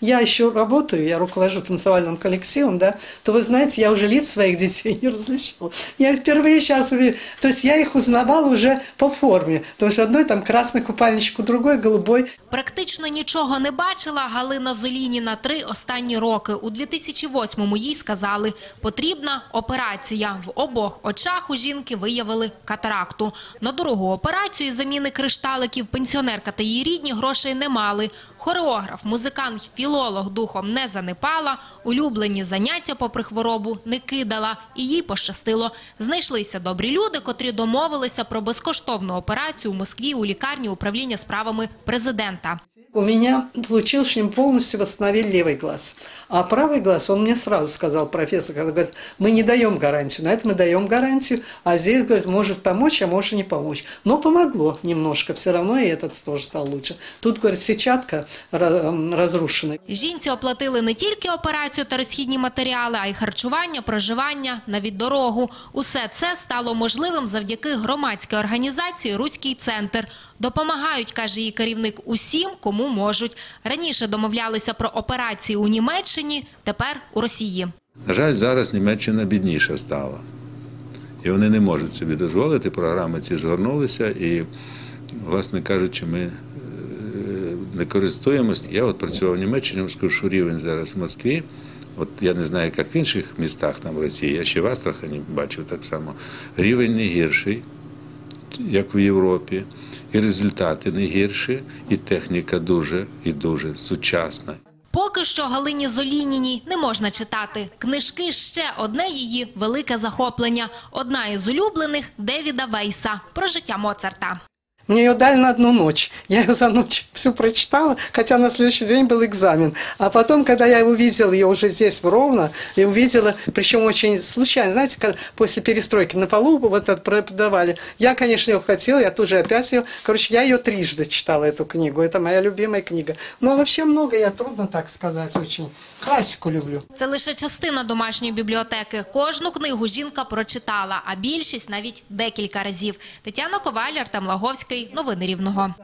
я еще работаю, я руковожу танцевальным коллективом, да, то вы знаете, я уже лиц своих детей не различала. Я впервые сейчас увидела, то есть я их узнавала уже по форме, потому что одной там красный купальничек, у другой голубой. Практично нічого не бачила Галина Золініна три останні роки. У 2008-му їй сказали, потрібна операція. В обох очах у жінки виявили катаракту. На дорогу операцію із заміни кришталиків пенсіонерка та її рідні грошей не мали. Хореограф, музикант, філолог духом не занепала, улюблені заняття попри хворобу не кидала. І їй пощастило. Знайшлися добрі люди, котрі домовилися про безкоштовну операцію у Москві у лікарні управління справами президента У меня получилось, что им полностью восстановили левый глаз. А правый глаз, он мне сразу сказал, профессор, когда говорит, мы не даем гарантию, на это мы даем гарантию, а здесь, говорит, может помочь, а может и не помочь. Но помогло немножко, все равно и этот тоже стал лучше. Тут, говорит, сетчатка ра- м, разрушена. Жінці оплатили не тільки операцію та розхідні матеріали, а й харчування, проживання, навіть дорогу. Усе це стало можливим завдяки громадській організації «Руський центр». Допомагають, каже її керівник, усім, кому можуть. Раніше домовлялися про операції у Німеччині, тепер у Росії. На жаль, зараз Німеччина бідніша стала. І вони не можуть собі дозволити. Програми ці згорнулися, і, власне кажучи, ми е, не користуємось. Я от працював в Німеччині, скажу, що рівень зараз в Москві. От я не знаю, як в інших містах там в Росії, я ще в Астрахані бачив так само. Рівень не гірший, як в Європі, і результати не гірші, і техніка дуже і дуже сучасна. Поки що Галині Золініній не можна читати. Книжки – ще одне її велике захоплення. Одна із улюблених – Девіда Вейса про життя Моцарта. Мне ее дали на одну ночь. Я ее за ночь всю прочитала, хотя на следующий день был экзамен. А потом, когда я увидела ее уже здесь, в Ровно, и увидела, причем очень случайно, знаете, когда после перестройки на полу вот это преподавали, я, конечно, ее хотела, я тоже опять ее, короче, я ее трижды читала, эту книгу, это моя любимая книга. Но вообще много, я трудно так сказать, очень. Классику люблю. Це лише частина домашньої бібліотеки. Кожну книгу жінка прочитала, а більшість навіть декілька разів. Тетяна Коваль, Артем Лаговський. Новини Рівного.